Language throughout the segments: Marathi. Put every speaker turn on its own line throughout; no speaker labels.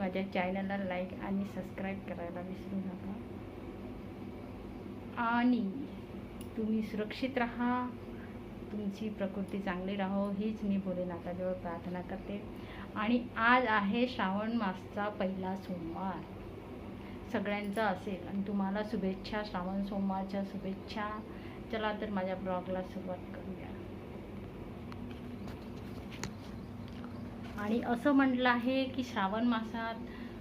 माझ्या चॅनलला लाईक आणि सबस्क्राईब करायला विसरू नका. आणि तुम्ही सुरक्षित राहा. तुमची प्रकृती चांगली राहो हीच मी भोलेनाथाजवळ प्रार्थना करते. आणि आज आहे श्रावण मासचा पहिला सोमवार. सगळ्यांचा असेल. आणि तुम्हाला शुभेच्छा श्रावण सोमवारच्या शुभेच्छा. चला तर माझ्या ब्लॉगला सुरुवात करूया. आणि असं म्हटलं आहे की श्रावण मासात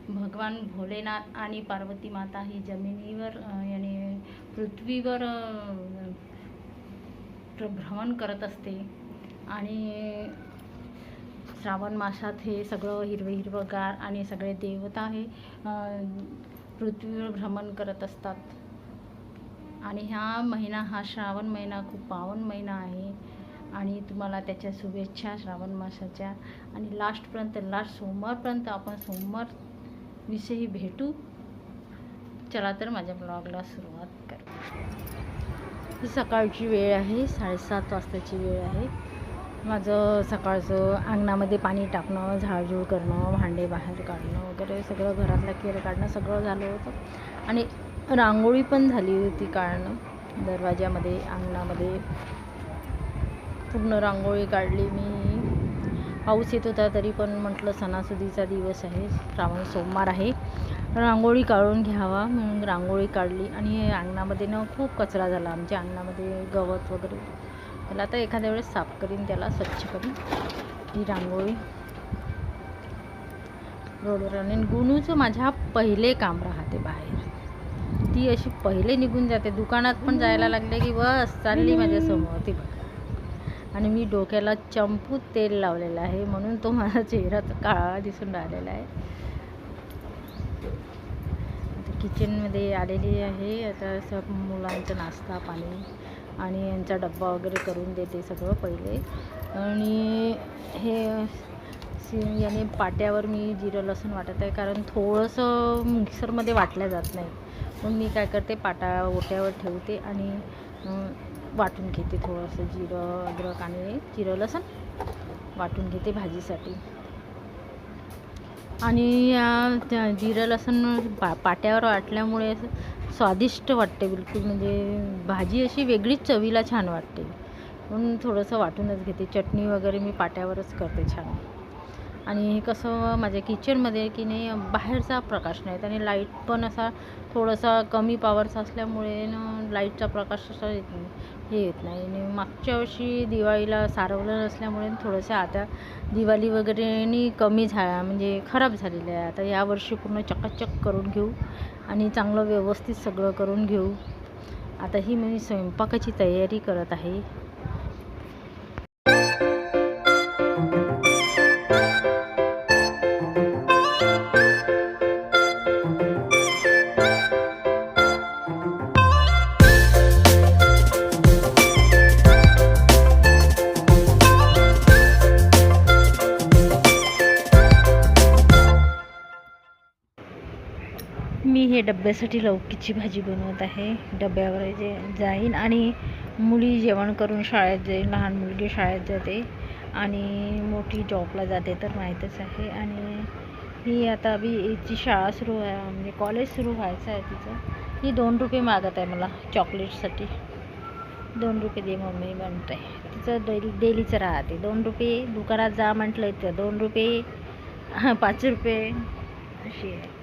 भगवान भोलेनाथ आणि पार्वती माता ही जमिनीवर याने पृथ्वीवर प्र- भ्रमण करत असते. आणि श्रावण मासात हे सगळं हिरवं हिरवंगार आणि सगळे देवता हे पृथ्वीवर भ्रमण करत असतात. आणि हा महिना हा श्रावण महिना खूप पावन महिना आहे. आणि तुम्हाला त्याच्या शुभेच्छा श्रावण मासाच्या. आणि लास्टपर्यंत लास्ट सोमवारपर्यंत आपण सोमवार विषयी भेटू. चला तर माझ्या ब्लॉगला सुरुवात कर. ही सकाळची वेळ आहे साडेसात वाजताची वेळ आहे. माझं सकाळचं अंगणामध्ये पाणी टाकणं झाडझूड करणं भांडे बाहेर काढणं वगैरे सगळं घरातलं केर काढणं सगळं झालं होतं. आणि रांगोळी पण झाली होती काढणं दरवाज्यामध्ये अंगणामध्ये पूर्ण रांगोळी काढली मी. पाऊस येत होता तरी पण म्हटलं सणासुदीचा दिवस आहे. श्रावण सोमवार आहे. रांगोळी काढून घ्यावा म्हणून रांगोळी काढली आणि अंगणामध्ये ना खूप कचरा झाला. आमच्या अंगणामध्ये गवत वगैरे. त्याला आता एखाद्या वेळेस साफ करीन त्याला स्वच्छ करीन. ही रांगोळी. रोडवर आणि गुणूचं माझ्या पहिले काम राहते बाहेर. ती अशी पहिले निघून जाते. दुकानात पण जायला लागले की बस चालली माझ्यासमोर. ती बघ. आणि मी डोक्याला चंपू तेल लावलेलं आहे म्हणून तो माझा चेहरा काळा दिसून राहिलेला आहे. आता किचनमध्ये आलेली आहे. आता सब मुलांचा नाश्ता पाणी आणि यांचा डब्बा वगैरे करून देते सगळं पहिले. आणि हे याने पाट्यावर मी जिरं लसूण वाटत आहे कारण थोडंसं मिक्सरमध्ये वाटल्या जात नाही. मग मी काय करते पाटा ओट्यावर ठेवते आणि वाटून घेते थोडंसं जिरं अद्रक आणि जिरं लसण. वाटून घेते भाजीसाठी. आणि या त्या जिरं लसण पा पाट्यावर वाटल्यामुळे असं स्वादिष्ट वाटते बिलकुल. म्हणजे भाजी अशी वेगळीच चवीला छान वाटते. म्हणून थोडंसं वाटूनच घेते. चटणी वगैरे मी पाट्यावरच करते छान. आणि हे कसं माझ्या किचनमध्ये की नाही बाहेरचा प्रकाश नाही आणि लाइट पण असा थोडासा कमी पॉवरचा असल्यामुळे ना लाईटचा प्रकाश असा येत नाही हे येत नाही. आणि मागच्या वर्षी दिवाळीला सारवलं नसल्यामुळे थोडंसं आता दिवाळी वगैरेनी कमी झा म्हणजे खराब झालेलं आहे. आता यावर्षी पूर्ण चकाचक करून घेऊ आणि चांगलं व्यवस्थित सगळं करून घेऊ. आता ही मी स्वयंपाकाची तयारी करत आहे. हे डब्यासाठी लौकीची भाजी बनवत आहे. डब्यावर जे जाईन आणि मुली जेवण करून शाळेत जाईल लहान मुलगी शाळेत जाते आणि मोठी जॉबला जाते तर माहीतच आहे. आणि ही आता बी हिची शाळा सुरू आहे म्हणजे कॉलेज सुरू व्हायचं आहे तिचं. ही दोन रुपये मागत आहे मला चॉकलेटसाठी. दोन रुपये दे मम्मी म्हणत आहे तिचं डेली डेलीचं राहते. दोन रुपये दुकानात जा म्हटलं तर दोन रुपये पाच रुपये. अशी आहे.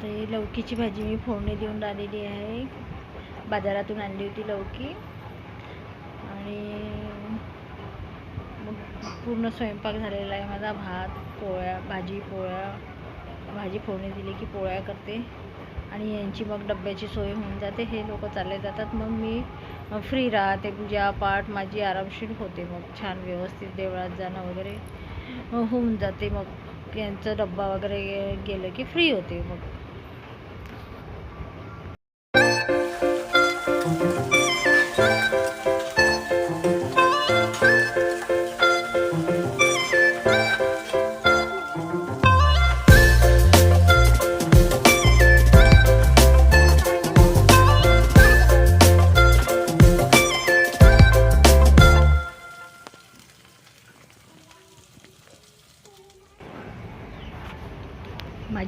आता ही लौकीची भाजी मी फोडणी देऊन राहिलेली आहे. बाजारातून आणली होती लौकी. आणि मग पूर्ण स्वयंपाक झालेला आहे माझा. भात पोळ्या भाजी पोळ्या. भाजी फोडणी दिली की पोळ्या करते. आणि यांची मग डब्याची सोय होऊन जाते. हे लोक चालले जातात. मग मी फ्री राहते. पूजा पाठ माझी आरामशीर होते. मग छान व्यवस्थित देवळात जाणं वगैरे होऊन जाते. मग यांचा डब्बा वगैरे गेलं की फ्री होते. मग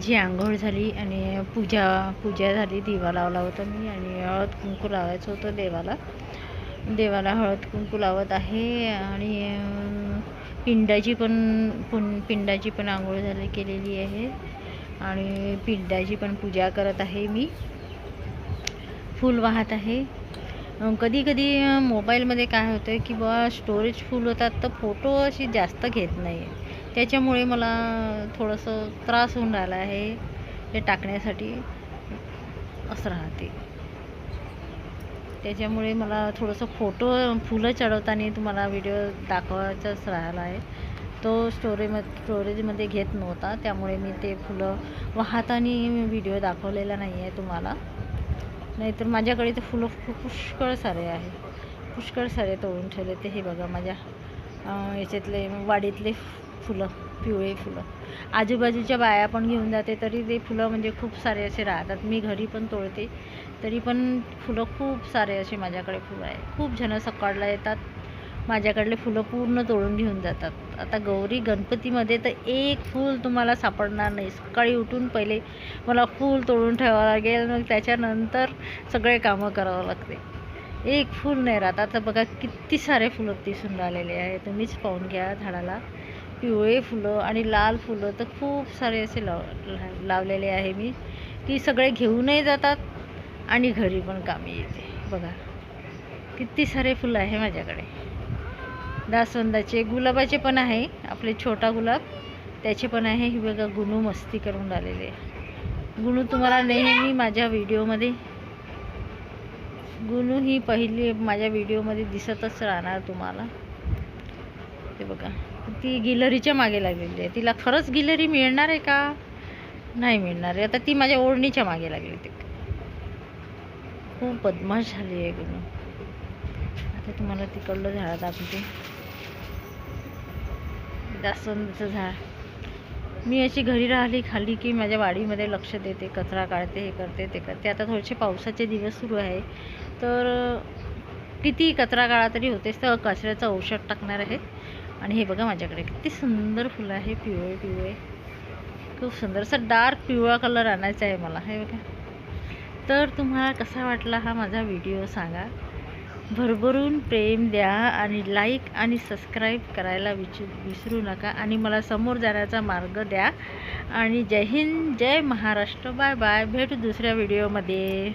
माझी आंघोळ झाली आणि पूजा पूजा झाली दिवा लावला होता मी आणि हळद कुंकू लावायचं होतं देवाला. देवाला हळद कुंकू लावत आहे आणि पिंडाची पण पुन पिंडाची पण आंघोळ झाली केलेली आहे. आणि पिंडाची पण पूजा करत आहे मी. फूल वाहत आहे. कधी कधी मोबाईलमध्ये काय होतं की बुवा स्टोरेज फुल होतात तर फोटो अशी जास्त घेत नाही त्याच्यामुळे मला थोडंसं त्रास होऊन राहिला आहे हे टाकण्यासाठी. असं राहते. त्याच्यामुळे मला थोडंसं फोटो फुलं चढवताना तुम्हाला व्हिडिओ दाखवायचाच राहिला आहे. तो स्टोरेज स्टोरेजमध्ये घेत नव्हता त्यामुळे मी ते फुलं वाहताना व्हिडिओ दाखवलेला नाही आहे तुम्हाला. नाहीतर माझ्याकडे तर फुलं खूप पुष्कळ सारे आहे. पुष्कळ सारे तोडून ठेवले ते. हे बघा माझ्या याच्यातले वाडीतले फुलं पिवळे फुलं. आजूबाजूच्या बाया पण घेऊन जाते तरी ते फुलं म्हणजे खूप सारे असे राहतात. मी घरी पण तोडते तरी पण फुलं खूप सारे असे माझ्याकडे फुलं आहे खूप जणं सकाळला येतात माझ्याकडले फुलं पूर्ण तोडून घेऊन जातात. आता गौरी गणपतीमध्ये तर एक फूल तुम्हाला सापडणार नाही. सकाळी उठून पहिले मला फूल तोडून ठेवावं लागेल मग त्याच्यानंतर सगळे कामं करावं लागते. एक फूल नाही राहत. आता बघा किती सारे फुलं दिसून राहिलेले आहे तुम्हीच पाहून घ्या झाडाला. पिवळे फुलं आणि लाल फुलं तर खूप सारे असे लाव ला- लावलेले आहे मी. की सगळे घेऊनही जातात आणि घरी पण कामी येते. बघा किती सारे फुलं आहे माझ्याकडे. दासवंदाचे गुलाबाचे पण आहे आपले छोटा गुलाब. त्याचे पण आहे. हे बघा गुणू मस्ती करून राहिलेले गुणू तुम्हाला नेहमी माझ्या व्हिडिओमध्ये गुणू ही पहिली माझ्या व्हिडिओमध्ये दिसतच राहणार तुम्हाला. ते बघा. ती गिलरीच्या मागे लागलेली आहे. तिला खरंच गिलरी मिळणार आहे का? नाही मिळणार आहे. आता ती माझ्या ओढणीच्या मागे लागली ती खूप बदमाश झाली आहे गुणू आता तुम्हाला तिकडलं झाड दाखवते. जास्वंदाचं झाड. मी अशी घरी राहिली खाली की माझ्या वाडीमध्ये लक्ष देते कचरा काढते हे करते ते करते. आता थोडेसे पावसाचे दिवस सुरू आहे. तर किती कचरा काढा तरी होतेच तर कचऱ्याचं औषध टाकणार आहे. आणि हे बघा माझ्याकडे किती सुंदर फुलं आहे पिवळे पिवळे. खूप सुंदर असा डार्क पिवळा कलर आणायचा आहे मला हे बघा. तर तुम्हाला कसा वाटला हा माझा व्हिडिओ सांगा. भरभरून प्रेम द्या आणि लाईक आणि सबस्क्राईब करायला विच विसरू नका आणि मला समोर जाण्याचा मार्ग द्या. आणि जय हिंद जय महाराष्ट्र बाय बाय भेटू दुसऱ्या व्हिडिओमध्ये